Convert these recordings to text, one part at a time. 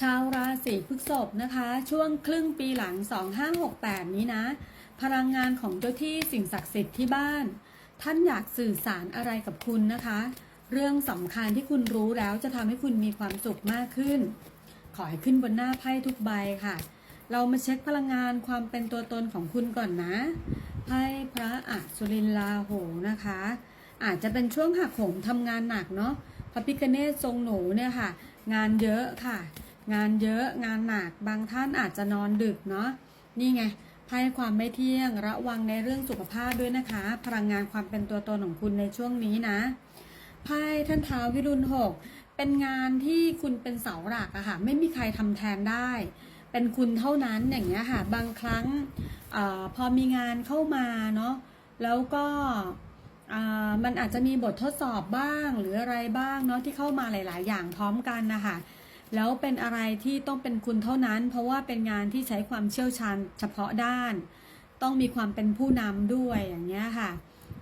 ชาวราศีพฤษภนะคะ ช่วงครึ่งปีหลัง 2568 นี้นะ พลังงานของเจ้าที่สิ่งศักดิ์สิทธิ์ที่บ้าน ท่านอยากสื่อสารอะไรกับคุณนะคะ เรื่องสำคัญที่คุณรู้แล้วจะทำให้คุณมีความสุขมากขึ้น ขอให้ขึ้นบนหน้าไพ่ทุกใบค่ะ เรามาเช็คพลังงานความเป็นตัวตนของคุณก่อนนะไพ่พระอัศรินลาโหนะคะ อาจจะเป็นช่วงหักโหมทำงานหนักเนาะพระพิคเนตทรงหนูเนี่ยค่ะ งานเยอะค่ะ งานเยอะงานหนักบางท่านอาจจะนอนดึกเนาะนี่ไงไพ่ความไม่เที่ยงระวังในเรื่องสุขภาพด้วยนะคะ พลังงานความเป็นตัวตนของคุณในช่วงนี้นะไพ่ท่านท้าววิรุณหกเป็นงานที่คุณเป็นเสาหลักอะค่ะไม่มีใครทำแทนได้ เป็นคุณเท่านั้นอย่างเงี้ยค่ะ บางครั้งอพอมีงานเข้ามาเนาะแล้วก็มันอาจจะมีบททดสอบบ้างหรืออะไรบ้างเนาะที่เข้ามาหลาย ๆ อย่างพร้อมกันนะคะ แล้วเป็นอะไรที่ต้องเป็นคุณเท่านั้น เพราะว่าเป็นงานที่ใช้ความเชี่ยวชาญเฉพาะด้าน ต้องมีความเป็นผู้นำด้วยอย่างเงี้ยค่ะ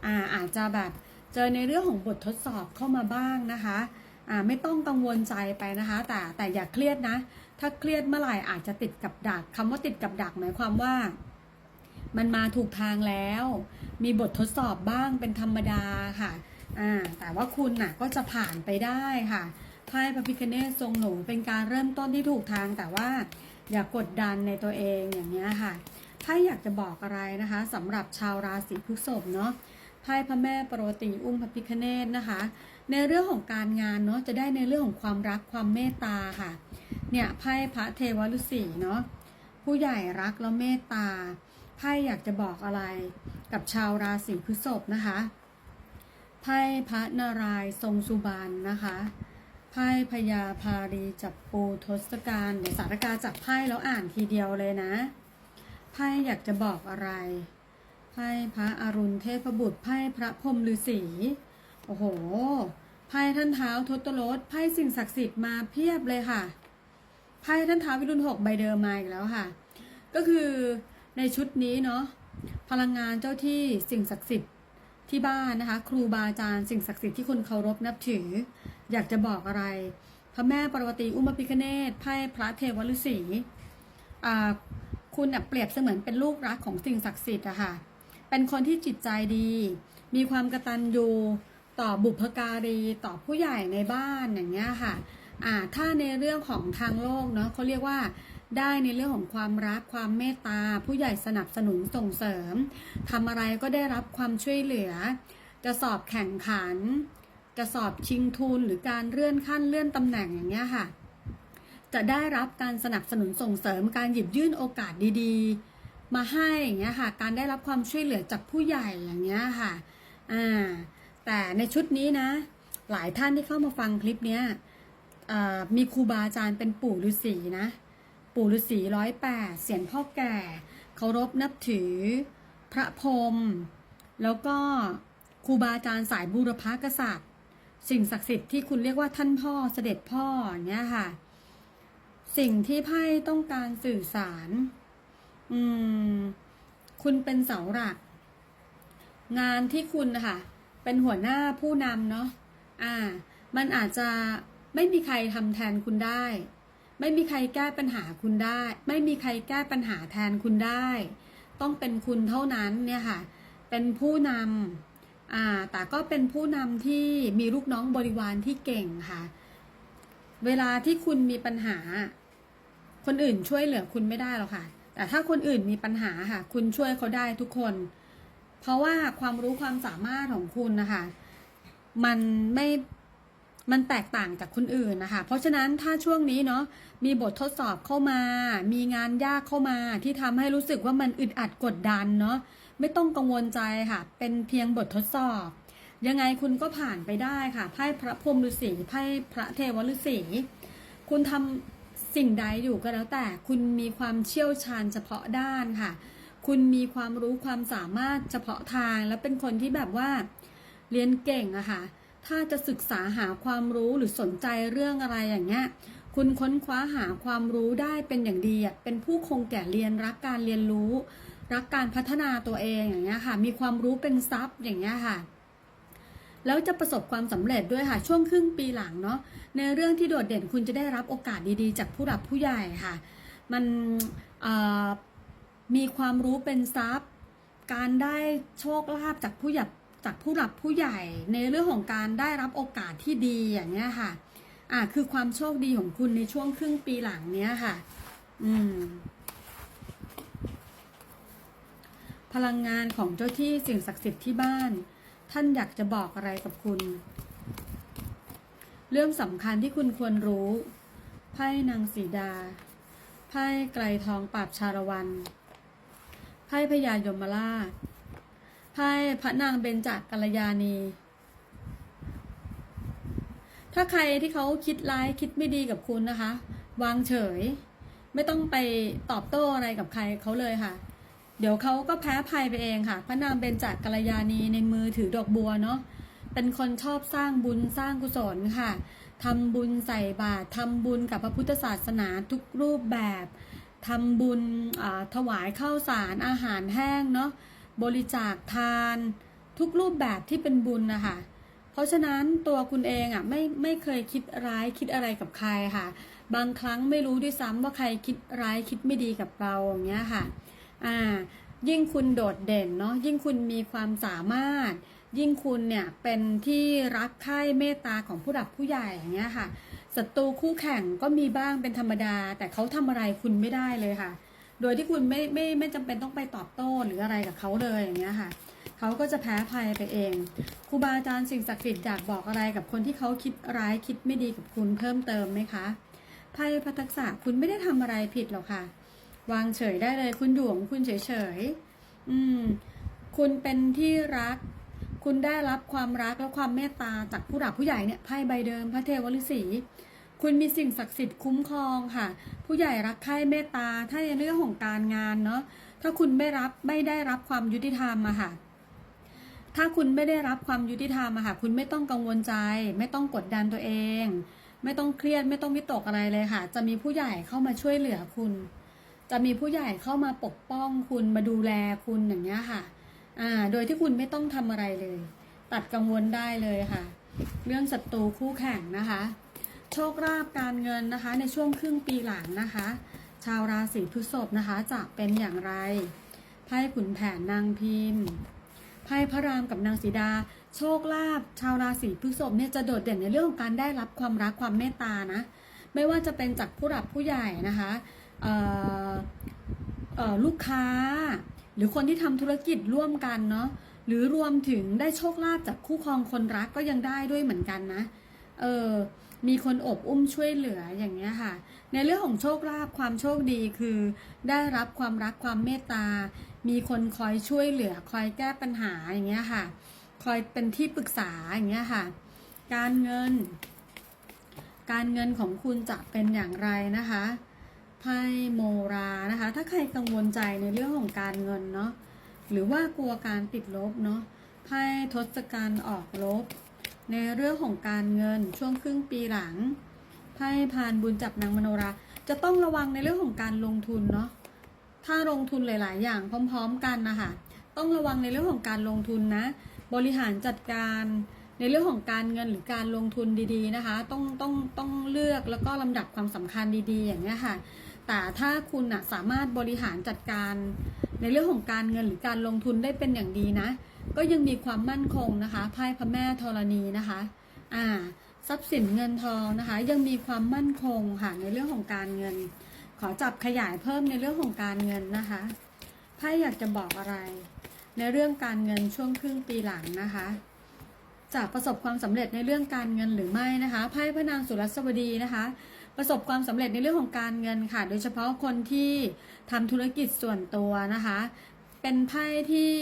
อาอาจจะแบบเจอในเรื่องของบททดสอบเข้ามาบ้างนะคะอ่าไม่ต้องกังวลใจไปนะคะ แต่แต่อย่าเครียดนะ ถ้าเครียดเมื่อไหร่อาจจะติดกับดักคำว่าติดกับดักหมายความว่า มันมาถูกทางแล้ว มีบททดสอบบ้างเป็นธรรมดาค่ะอ่าแต่ว่าคุณน่ะก็จะผ่านไปได้ค่ะ ไพ่พระพิคเนศทรงหนูเป็นการเริ่มต้นที่ถูกทางแต่ว่าอย่ากดดันในตัวเองอย่างนี้ค่ะไพ่อยากจะบอกอะไรนะคะสำหรับชาวราศีพฤษภเนาะไพ่พระแม่ปรติอุ้มพระพิคเนศนะคะ ในเรื่องของการงานเนาะจะได้ในเรื่องของความรักความเมตตาค่ะ เนี่ยไพ่พระเทวฤษีเนาะผู้ใหญ่รักแล้วเมตตาไพ่อยากจะบอกอะไรกับชาวราศีพฤษภนะคะไพ่พระนารายณ์ทรงสุบรรณนะคะ ไพ่พญาพารีจับปูทศกัณฐ์เดี๋ยวสารกาจับไพ่แล้วอ่านทีเดียวเลยนะไพ่อยากจะบอกอะไรไพ่พระอรุณเทพบุตรไพ่พระพรมฤาษีโอ้โหไพ่ท่านเท้าทศรถไพ่สิ่งศักดิ์สิทธิ์มาเพียบเลยค่ะไพ่ท่านเท้าวิรุณหกใบเดิมมาอีกแล้วค่ะ ก็คือในชุดนี้เนาะพลังงานเจ้าที่สิ่งศักดิ์สิทธิ์ที่บ้านนะคะ ครูบาอาจารย์สิ่งศักดิ์สิทธิ์ที่คุณเคารพนับถือ อยากจะบอกอะไร พระแม่ปรวตีอุมาพิคเนตไพ่พระเทวฤาษีคุณเปรียบเสมือนเป็นลูกรักของสิ่งศักดิ์สิทธิ์อะค่ะ เป็นคนที่จิตใจดี มีความกตัญญูต่อบุพการีต่อผู้ใหญ่ในบ้านอย่างเงี้ยค่ะอ่าถ้าในเรื่องของทางโลกเนาะเขาเรียกว่าได้ในเรื่องของความรักความเมตตา ผู้ใหญ่สนับสนุนส่งเสริมทำอะไรก็ได้รับความช่วยเหลือ จะสอบแข่งขัน จะสอบชิงทุนหรือการเลื่อนขั้นเลื่อนตำแหน่งอย่างเงี้ยค่ะ จะได้รับการสนับสนุนส่งเสริมการหยิบยื่นโอกาสดีๆ มาให้อย่างเงี้ยค่ะ การได้รับความช่วยเหลือจากผู้ใหญ่อย่างเงี้ยค่ะอ่าแต่ในชุดนี้นะ หลายท่านที่เข้ามาฟังคลิปเนี้ยมีครูบาอาจารย์เป็นปู่ฤาษีนะ ปู่ฤาษีร้อยแปดเสียนพ่อแก่เคารพนับถือพระพรมแล้วก็ครูบาอาจารย์สายบูรพากษัตริย์ สิ่งศักดิ์สิทธิ์ที่คุณเรียกว่าท่านพ่อเสด็จพ่อเงี้ยค่ะ สิ่งที่ไพ่ต้องการสื่อสาร อืม คุณเป็นเสาหลัก งานที่คุณนะคะเป็นหัวหน้าผู้นำเนาะอ่า มันอาจจะไม่มีใครทำแทนคุณได้ ไม่มีใครแก้ปัญหาคุณได้ ไม่มีใครแก้ปัญหาแทนคุณได้ ต้องเป็นคุณเท่านั้นเนี่ยค่ะ เป็นผู้นำ อ่าแต่ก็เป็นผู้นำที่มีลูกน้องบริวารที่เก่งค่ะ เวลาที่คุณมีปัญหา คนอื่นช่วยเหลือคุณไม่ได้หรอกค่ะ แต่ถ้าคนอื่นมีปัญหาค่ะ คุณช่วยเขาได้ทุกคน เพราะว่าความรู้ความสามารถของคุณนะคะ มันไม่มันแตกต่างจากคนอื่นนะคะ เพราะฉะนั้นถ้าช่วงนี้เนาะมีบททดสอบเข้ามา มีงานยากเข้ามาที่ทำให้รู้สึกว่ามันอึดอัดกดดันเนาะ ไม่ต้องกังวลใจค่ะ เป็นเพียงบททดสอบ ยังไงคุณก็ผ่านไปได้ค่ะ ไพ่พระพรหมฤาษีไพ่พระเทวฤาษีคุณทำสิ่งใดอยู่ก็แล้วแต่ คุณมีความเชี่ยวชาญเฉพาะด้านค่ะ คุณมีความรู้ความสามารถเฉพาะทาง และเป็นคนที่แบบว่าเรียนเก่งอะค่ะ ถ้าจะศึกษาหาความรู้หรือสนใจเรื่องอะไรอย่างเงี้ย คุณค้นคว้าหาความรู้ได้เป็นอย่างดีอะเป็นผู้คงแก่เรียนรักการเรียนรู้ รักการพัฒนาตัวเองอย่างเงี้ยค่ะ มีความรู้เป็นทรัพย์อย่างเงี้ยค่ะ แล้วจะประสบความสำเร็จด้วยค่ะ ช่วงครึ่งปีหลังเนาะ ในเรื่องที่โดดเด่นคุณจะได้รับโอกาสดีๆ จากผู้หลักผู้ใหญ่ค่ะ มันมีความรู้เป็นทรัพย์ การได้โชคลาภจากผู้หยับจากผู้หลักผู้ใหญ่ ในเรื่องของการได้รับโอกาสที่ดีอย่างเงี้ยค่ะ อ่าคือความโชคดีของคุณในช่วงครึ่งปีหลังเนี้ยค่ะ อืม พลังงานของเจ้าที่สิ่งศักดิ์สิทธิ์ที่บ้าน ท่านอยากจะบอกอะไรกับคุณ เรื่องสำคัญที่คุณควรรู้ไพ่นางสีดาไพ่ไกลทองปราบชาละวันไพ่พญายมราชไพ่พระนางเบญจกัลยาณีถ้าใครที่เขาคิดร้ายคิดไม่ดีกับคุณนะคะ วางเฉย ไม่ต้องไปตอบโต้อะไรกับใครเขาเลยค่ะ เดี๋ยวเขาก็แพ้ภัยไปเองค่ะ พระนางเบญจกัลยาณีในมือถือดอกบัวเนาะเป็นคนชอบสร้างบุญสร้างกุศลค่ะทำบุญใส่บาตรทำบุญกับพระพุทธศาสนาทุกรูปแบบทำบุญถวายข้าวสารอาหารแห้งเนาะบริจาคทานทุกรูปแบบที่เป็นบุญนะคะเพราะฉะนั้นตัวคุณเองอะไม่ไม่เคยคิดร้ายคิดอะไรกับใครค่ะ บางครั้งไม่รู้ด้วยซ้ำว่าใครคิดร้ายคิดไม่ดีกับเราอย่างเงี้ยค่ะ อ่ายิ่งคุณโดดเด่นเนาะยิ่งคุณมีความสามารถ ยิ่งคุณเนี่ยเป็นที่รักใคร่เมตตาของผู้หลักผู้ใหญ่อย่างเงี้ยค่ะศัตรูคู่แข่งก็มีบ้างเป็นธรรมดา แต่เขาทำอะไรคุณไม่ได้เลยค่ะ โดยที่คุณไม่ไม่ไม่จำเป็นต้องไปตอบโต้หรืออะไรกับเขาเลยอย่างเงี้ยค่ะเขาก็จะแพ้ภัยไปเองครูบาอาจารย์สิ่งศักดิ์สิทธิ์อยากบอกอะไรกับคนที่เขาคิดร้ายคิดไม่ดีกับคุณเพิ่มเติมไหมคะไพ่พัทักษะคุณไม่ได้ทำอะไรผิดหรอกค่ะ วางเฉยได้เลย คุณอยู่ของคุณเฉยๆอืม คุณเป็นที่รัก คุณได้รับความรักและความเมตตาจากผู้หลักผู้ใหญ่เนี่ยไพ่ใบเดิม พระเทวฤาษีคุณมีสิ่งศักดิ์สิทธิ์คุ้มครองค่ะ ผู้ใหญ่รักใคร่เมตตา ถ้าในเรื่องของการงานเนาะถ้าคุณไม่รับไม่ได้รับความยุติธรรมอะค่ะ ถ้าคุณไม่ได้รับความยุติธรรมอะค่ะ คุณไม่ต้องกังวลใจ ไม่ต้องกดดันตัวเอง ไม่ต้องเครียดไม่ต้องวิตกอะไรเลยค่ะ จะมีผู้ใหญ่เข้ามาช่วยเหลือคุณ จะมีผู้ใหญ่เข้ามาปกป้องคุณมาดูแลคุณอย่างเงี้ยค่ะ อ่า โดยที่คุณไม่ต้องทำอะไรเลย ตัดกังวลได้เลยค่ะ เรื่องศัตรูคู่แข่งนะคะ โชคลาภการเงินนะคะ ในช่วงครึ่งปีหลังนะคะ ชาวราศีพฤษภนะคะ จะเป็นอย่างไรไพ่ขุนแผนนางพิมพ์ไพ่พระรามกับนางสีดา โชคลาภชาวราศีพฤษภเนี่ยจะโดดเด่นในเรื่องของการได้รับความรักความเมตตานะ ไม่ว่าจะเป็นจากผู้หลักผู้ใหญ่นะคะ ลูกค้า หรือคนที่ทำธุรกิจร่วมกันเนาะหรือรวมถึงได้โชคลาภจากคู่ครองคนรักก็ยังได้ด้วยเหมือนกันนะ เออ มีคนอบอุ้มช่วยเหลืออย่างเงี้ยค่ะ ในเรื่องของโชคลาภความโชคดีคือ ได้รับความรักความเมตตา มีคนคอยช่วยเหลือ คอยแก้ปัญหาอย่างเงี้ยค่ะ คอยเป็นที่ปรึกษาอย่างเงี้ยค่ะ การเงิน การเงินของคุณจะเป็นอย่างไรนะคะ ไพ่โมรานะคะ ถ้าใครกังวลใจในเรื่องของการเงินเนาะหรือว่ากลัวการติดลบเนาะไพ่ทศกัณฐ์ออกลบ ในเรื่องของการเงินช่วงครึ่งปีหลังไพ่พานบุญจับนางมโนรา จะต้องระวังในเรื่องของการลงทุนเนาะถ้าลงทุนหลาย ๆ อย่างพร้อม ๆ กันนะคะต้องระวังในเรื่องของการลงทุนนะ บริหารจัดการในเรื่องของการเงินหรือการลงทุนดี ๆ นะคะ ต้องต้องต้องเลือกแล้วก็ลำดับความสำคัญดี ๆ อย่างนี้ยค่ะ แต่ถ้าคุณอะสามารถบริหารจัดการในเรื่องของการเงินหรือการลงทุนได้เป็นอย่างดีนะ ก็ยังมีความมั่นคงนะคะไพ่พระแม่ธรณีนะคะอ่าทรัพย์สินเงินทองนะคะ ยังมีความมั่นคงค่ะในเรื่องของการเงิน ขอจับขยายเพิ่มในเรื่องของการเงินนะคะไพ่อยากจะบอกอะไร ในเรื่องการเงินช่วงครึ่งปีหลังนะคะ จะประสบความสำเร็จในเรื่องการเงินหรือไม่นะคะไพ่พระนางสุรสวดีนะคะ ประสบความสำเร็จในเรื่องของการเงินค่ะ โดยเฉพาะคนที่ทำธุรกิจส่วนตัวนะคะ เป็นไพ่ที่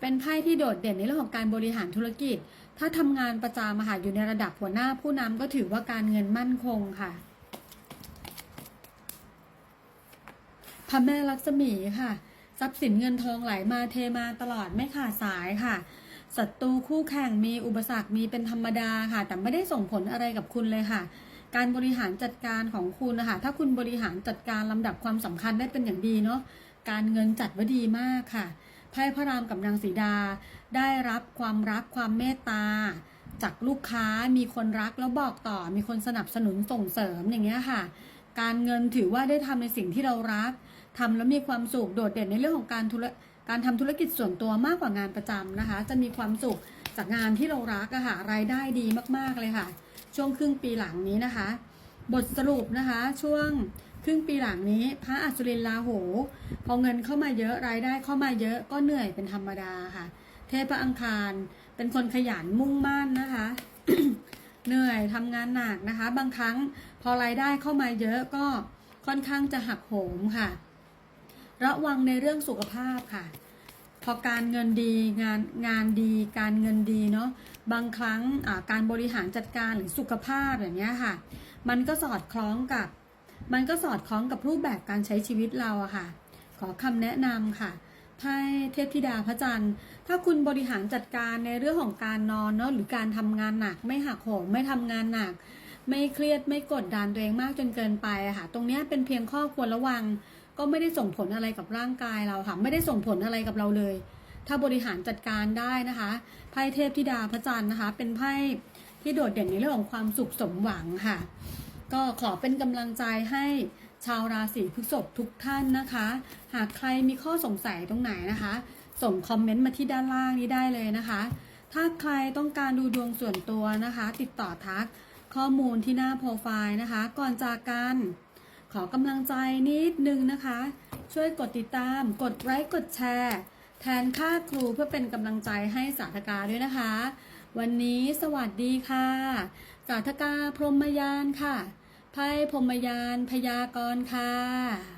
เป็นไพ่ที่โดดเด่นในเรื่องของการบริหารธุรกิจ ถ้าทำงานประจำอะค่ะอยู่ในระดับหัวหน้าผู้นำก็ถือว่าการเงินมั่นคงค่ะพระแม่ลักษมีค่ะ ทรัพย์สินเงินทองไหลมาเทมาตลอดไม่ขาดสายค่ะ ศัตรูคู่แข่งมีอุปสรรคมีเป็นธรรมดาค่ะ แต่ไม่ได้ส่งผลอะไรกับคุณเลยค่ะ การบริหารจัดการของคุณนะคะ ถ้าคุณบริหารจัดการลำดับความสำคัญได้เป็นอย่างดีเนาะการเงินจัดไว้ดีมากค่ะไพ่พระรามกับนางสีดา ได้รับความรักความเมตตาจากลูกค้ามีคนรักแล้วบอกต่อ มีคนสนับสนุนส่งเสริมอย่างเงี้ยค่ะ การเงินถือว่าได้ทำในสิ่งที่เรารักทำแล้วมีความสุขโดดเด่นในเรื่องของการธุร การทำธุรกิจส่วนตัวมากกว่างานประจำนะคะ จะมีความสุขจากงานที่เรารักอะค่ะรายได้ดีมากๆเลยค่ะ ช่วงครึ่งปีหลังนี้นะคะ บทสรุปนะคะ ช่วงครึ่งปีหลังนี้ พระอัศรินลาโหพอเงินเข้ามาเยอะรายได้เข้ามาเยอะก็เหนื่อยเป็นธรรมดาค่ะ เทพอังคารเป็นคนขยันมุ่งมั่นนะคะ เหนื่อยทำงานหนักนะคะ บางครั้งพอรายได้เข้ามาเยอะก็ค่อนข้างจะหักโหมค่ะ ระวังในเรื่องสุขภาพค่ะ พอการเงินดีงานงานดีการเงินดีเนาะบางครั้งการบริหารจัดการหรือสุขภาพอย่างเงี้ยค่ะ มันก็สอดคล้องกับ มันก็สอดคล้องกับรูปแบบการใช้ชีวิตเราอะค่ะ ขอคำแนะนำค่ะไพ่เทพธิดาพระจันทร์ ถ้าคุณบริหารจัดการในเรื่องของการนอนเนาะหรือการทำงานหนักไม่หักโหมไม่ทำงานหนัก ไม่เครียดไม่กดดันตัวเองมากจนเกินไปอะค่ะ ตรงเนี้ยเป็นเพียงข้อควรระวัง ก็ไม่ได้ส่งผลอะไรกับร่างกายเราค่ะ ไม่ได้ส่งผลอะไรกับเราเลย ถ้าบริหารจัดการได้นะคะไพ่เทพธิดาพระจันทร์นะคะ เป็นไพ่ที่โดดเด่นในเรื่องของความสุขสมหวังค่ะ ก็ขอเป็นกำลังใจให้ชาวราศีพฤษภทุกท่านนะคะ หากใครมีข้อสงสัยตรงไหนนะคะ ส่งคอมเมนต์มาที่ด้านล่างนี้ได้เลยนะคะ ถ้าใครต้องการดูดวงส่วนตัวนะคะ ติดต่อทักข้อมูลที่หน้าโปรไฟล์นะคะ ก่อนจากกัน ขอกำลังใจนิดนึงนะคะ ช่วยกดติดตาม กดไลค์กดแชร์ แทนค่าครูเพื่อเป็นกำลังใจให้สาธกาด้วยนะคะ วันนี้สวัสดีค่ะ สาธกาพรหมยานค่ะไพ่พรหมยานพยากรณ์ค่ะ